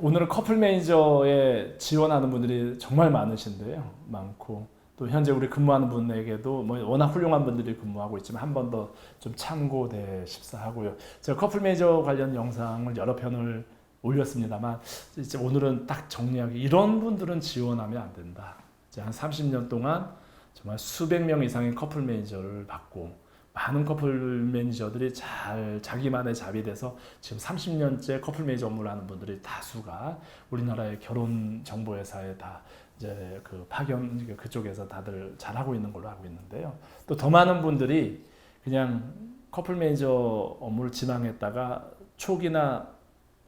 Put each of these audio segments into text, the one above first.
오늘은 커플 매니저에 지원하는 분들이 정말 많으신데요. 많고 또 현재 우리 근무하는 분에게도 뭐 워낙 훌륭한 분들이 근무하고 있지만 한 번 더 좀 참고돼 싶사 하고요. 제가 커플 매니저 관련 영상을 여러 편을 올렸습니다만 이제 오늘은 딱 정리하기 이런 분들은 지원하면 안 된다. 이제 한 30년 동안 정말 수백 명 이상의 커플 매니저를 받고 많은 커플 매니저들이 잘 자기만의 잡이 돼서 지금 30년째 커플 매니저 업무를 하는 분들이 다수가 우리나라의 결혼 정보 회사에 다 이제 그 파견 그쪽에서 다들 잘 하고 있는 걸로 알고 있는데요. 또 더 많은 분들이 그냥 커플 매니저 업무를 지망했다가 초기나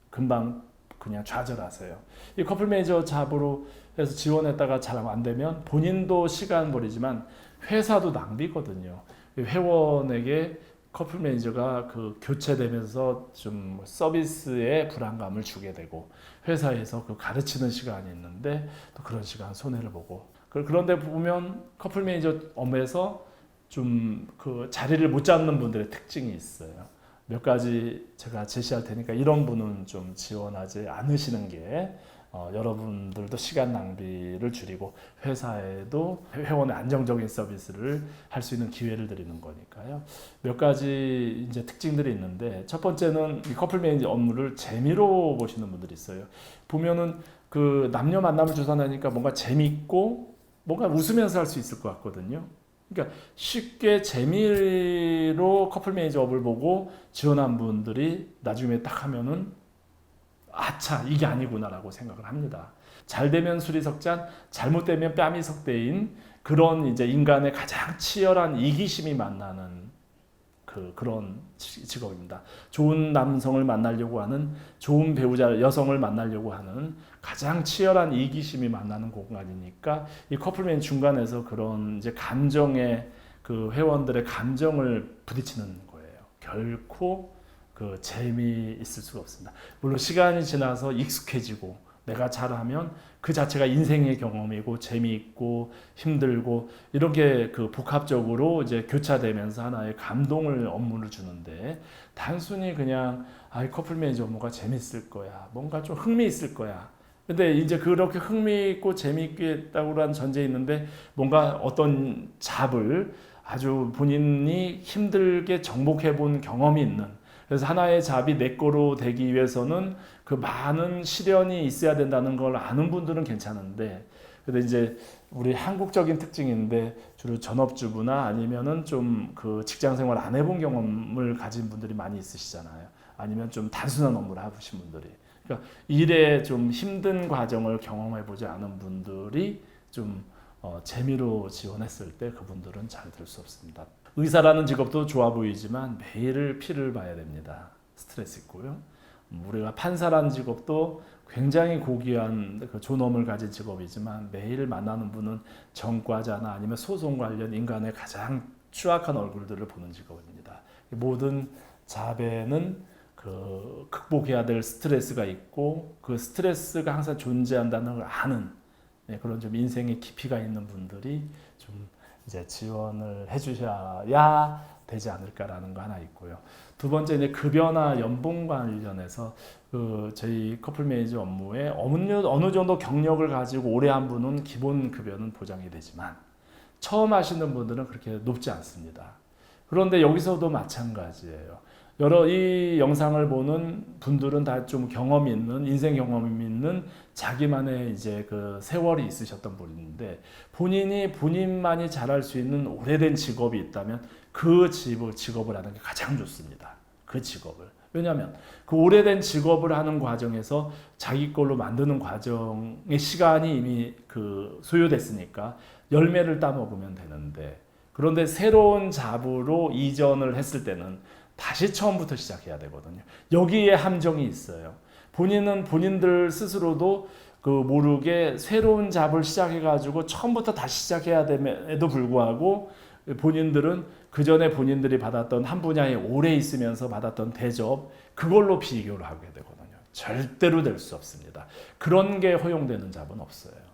금방 그냥 좌절하세요. 이 커플 매니저 잡으로 해서 지원했다가 잘 안 되면 본인도 시간 버리지만 회사도 낭비거든요. 회원에게 커플 매니저가 그 교체되면서 좀 서비스에 불안감을 주게 되고 회사에서 그 가르치는 시간이 있는데 또 그런 시간 손해를 보고 그- 그런데 보면 커플 매니저 업무에서 좀 그 자리를 못 잡는 분들의 특징이 있어요. 몇 가지 제가 제시할 테니까 이런 분은 좀 지원하지 않으시는 게 어, 여러분들도 시간 낭비를 줄이고 회사에도 회원의 안정적인 서비스를 할 수 있는 기회를 드리는 거니까요. 몇 가지 이제 특징들이 있는데 첫 번째는 이 커플 매니저 업무를 재미로 보시는 분들이 있어요. 보면은 그 남녀 만남을 조사하니까 뭔가 재밌고 뭔가 웃으면서 할 수 있을 것 같거든요. 그러니까 쉽게 재미로 커플 매니저 업을 보고 지원한 분들이 나중에 딱 하면은 아차 이게 아니구나라고 생각을 합니다. 잘 되면 술이 석잔, 잘못되면 뺨이 석대인 그런 이제 인간의 가장 치열한 이기심이 만나는 그 그런 지- 직업입니다. 좋은 남성을 만나려고 하는 좋은 배우자 여성을 만나려고 하는 가장 치열한 이기심이 만나는 공간이니까 이 커플맨 중간에서 그런 이제 감정의 그 회원들의 감정을 부딪히는 거예요. 결코 그 재미 있을 수가 없습니다. 물론 시간이 지나서 익숙해지고 내가 잘하면 그 자체가 인생의 경험이고 재미있고 힘들고 이렇게 그 복합적으로 이제 교차되면서 하나의 감동을 업무를 주는데 단순히 그냥 아이 커플 매니저 업무가 재밌을 거야 뭔가 좀 흥미 있을 거야 근데 이제 그렇게 흥미있고 재미있겠다고 한 전제 있는데 뭔가 어떤 잡을 아주 본인이 힘들게 정복해 본 경험이 있는 그래서 하나의 잡이 내 거로 되기 위해서는 그 많은 시련이 있어야 된다는 걸 아는 분들은 괜찮은데 근데 이제 우리 한국적인 특징인데 주로 전업주부나 아니면은 좀 그 직장 생활 안 해본 경험을 가진 분들이 많이 있으시잖아요. 아니면 좀 단순한 업무를 하신 분들이. 그러니까 일에 좀 힘든 과정을 경험해 보지 않은 분들이 좀 어, 재미로 지원했을 때 그분들은 잘 될 수 없습니다. 의사라는 직업도 좋아 보이지만 매일 피를 봐야 됩니다. 스트레스 있고요. 음, 우리가 판사라는 직업도 굉장히 고귀한 그 존엄을 가진 직업이지만 매일 만나는 분은 전과자나 아니면 소송 관련 인간의 가장 추악한 얼굴들을 보는 직업입니다. 모든 잡에는 그 극복해야 될 스트레스가 있고 그 스트레스가 항상 존재한다는 걸 아는 네, 그런 좀 인생의 깊이가 있는 분들이 좀 이제 지원을 해주셔야 되지 않을까라는 거 하나 있고요. 두 번째 이제 급여나 연봉 관련해서 그 저희 커플 매니저 업무에 어느 어느 정도 경력을 가지고 오래 한 분은 기본 급여는 보장이 되지만 처음 하시는 분들은 그렇게 높지 않습니다. 그런데 여기서도 마찬가지예요. 여러 이 영상을 보는 분들은 다 좀 경험이 있는 인생 경험이 있는 자기만의 이제 그 세월이 있으셨던 분인데 본인이 본인만이 잘할 수 있는 오래된 직업이 있다면 그 직업, 직업을 하는 게 가장 좋습니다. 그 직업을. 왜냐하면 그 오래된 직업을 하는 과정에서 자기 걸로 만드는 과정의 시간이 이미 그 소요됐으니까 열매를 따먹으면 되는데 그런데 새로운 잡으로 이전을 했을 때는 다시 처음부터 시작해야 되거든요. 여기에 함정이 있어요. 본인은 본인들 스스로도 그 모르게 새로운 잡을 시작해가지고 처음부터 다시 시작해야 됨에도 불구하고 본인들은 그 전에 본인들이 받았던 한 분야에 오래 있으면서 받았던 대접 그걸로 비교를 하게 되거든요. 절대로 될 수 없습니다. 그런 게 허용되는 잡은 없어요.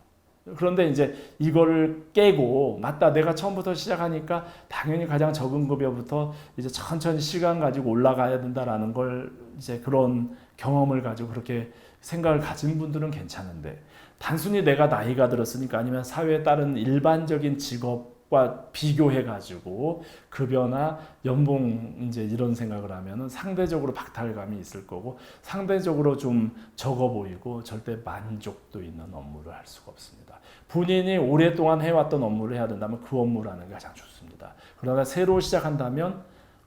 그런데 이제 이거를 깨고 맞다 내가 처음부터 시작하니까 당연히 가장 적은 급여부터 이제 천천히 시간 가지고 올라가야 된다라는 걸 이제 그런 경험을 가지고 그렇게 생각을 가진 분들은 괜찮은데 단순히 내가 나이가 들었으니까 아니면 사회에 따른 일반적인 직업 과 비교해 가지고 급여나 연봉 이제 이런 생각을 하면은 상대적으로 박탈감이 있을 거고 상대적으로 좀 적어 보이고 절대 만족도 있는 업무를 할 수가 없습니다. 본인이 오랫동안 해왔던 업무를 해야 된다면 그 업무를 하는 게 가장 좋습니다. 그러나 새로 시작한다면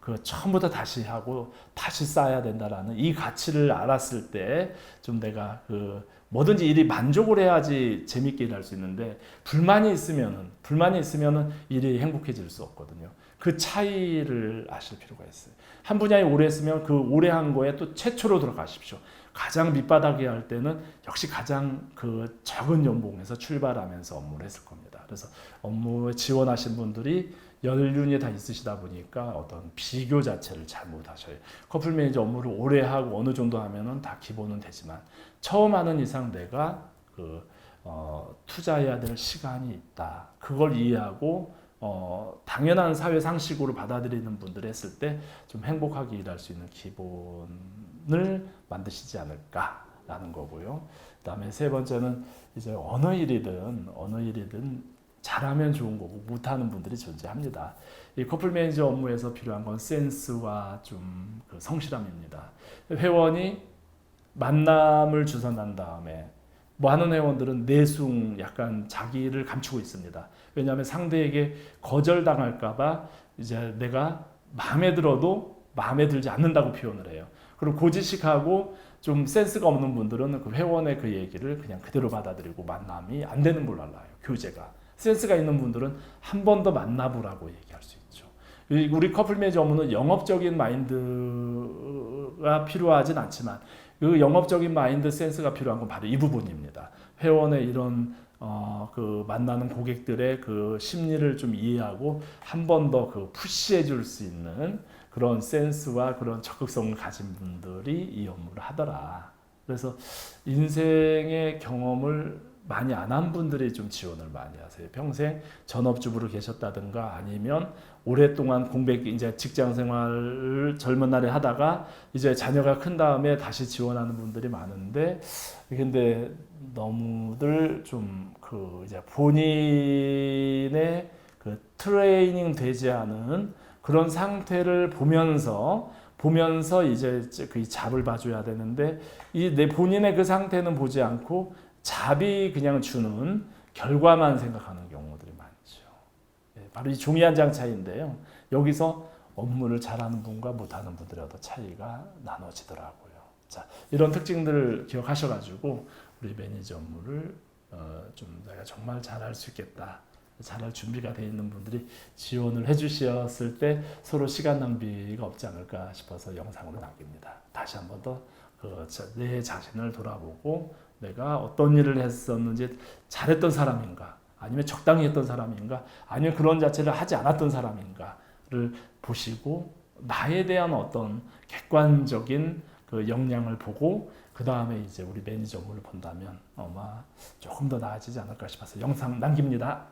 그 처음부터 다시 하고 다시 쌓아야 된다라는 이 가치를 알았을 때 좀 내가 그 뭐든지 일이 만족을 해야지 재밌게 일할 수 있는데 불만이 있으면은 불만이 있으면은 일이 행복해질 수 없거든요. 그 차이를 아실 필요가 있어요. 한 분야에 오래 했으면 그 오래 한 거에 또 최초로 들어가십시오. 가장 밑바닥에 할 때는 역시 가장 그 적은 연봉에서 출발하면서 업무를 했을 겁니다. 그래서 업무에 지원하신 분들이 연륜이 다 있으시다 보니까 어떤 비교 자체를 잘 못하셔요. 커플 매니저 업무를 오래 하고 어느 정도 하면은 다 기본은 되지만 처음 하는 이상 내가 그 어, 투자해야 될 시간이 있다. 그걸 이해하고 어, 당연한 사회 상식으로 받아들이는 분들 했을 때 좀 행복하게 일할 수 있는 기본을 만드시지 않을까라는 거고요. 그다음에 세 번째는 이제 어느 일이든 어느 일이든 잘하면 좋은 거고 못하는 분들이 존재합니다. 이 커플 매니저 업무에서 필요한 건 센스와 좀 그 성실함입니다. 회원이 만남을 주선한 다음에 많은 회원들은 내숭 약간 자기를 감추고 있습니다. 왜냐하면 상대에게 거절당할까봐 이제 내가 마음에 들어도 마음에 들지 않는다고 표현을 해요. 그리고 고지식하고 좀 센스가 없는 분들은 그 회원의 그 얘기를 그냥 그대로 받아들이고 만남이 안 되는 걸로 알아요. 교제가. 센스가 있는 분들은 한 번 더 만나보라고 얘기할 수 있죠. 이 우리 커플 매니저 업무는 영업적인 마인드가 필요하진 않지만 그 영업적인 마인드 센스가 필요한 건 바로 이 부분입니다. 회원의 이런 어, 그 만나는 고객들의 그 심리를 좀 이해하고 한 번 더 그 푸시해 줄 수 있는 그런 센스와 그런 적극성을 가진 분들이 이 업무를 하더라. 그래서 인생의 경험을 많이 안 한 분들이 좀 지원을 많이 하세요. 평생 전업주부로 계셨다든가 아니면 오랫동안 공백 이제 직장 생활을 젊은 날에 하다가 이제 자녀가 큰 다음에 다시 지원하는 분들이 많은데 근데 너무들 좀 그 이제 본인의 그 트레이닝 되지 않은 그런 상태를 보면서 보면서 이제 그 잡을 봐줘야 되는데 이 내 본인의 그 상태는 보지 않고 잡이 그냥 주는 결과만 생각하는 경우들이 많죠. 예, 바로 이 종이 한 장 차이인데요. 여기서 업무를 잘하는 분과 못하는 분들의 어떤 차이가 나눠지더라고요. 자, 이런 특징들을 기억하셔가지고 우리 매니저 업무를 어, 좀 내가 정말 잘할 수 있겠다. 잘할 준비가 되어 있는 분들이 지원을 해주셨을 때 서로 시간 낭비가 없지 않을까 싶어서 영상으로 남깁니다. 다시 한 번 더내 자신을 돌아보고 내가 어떤 일을 했었는지 잘했던 사람인가 아니면 적당히 했던 사람인가 아니면 그런 자체를 하지 않았던 사람인가를 보시고 나에 대한 어떤 객관적인 그 역량을 보고 그 다음에 이제 우리 매니저 업무를 본다면 아마 조금 더 나아지지 않을까 싶어서 영상 남깁니다.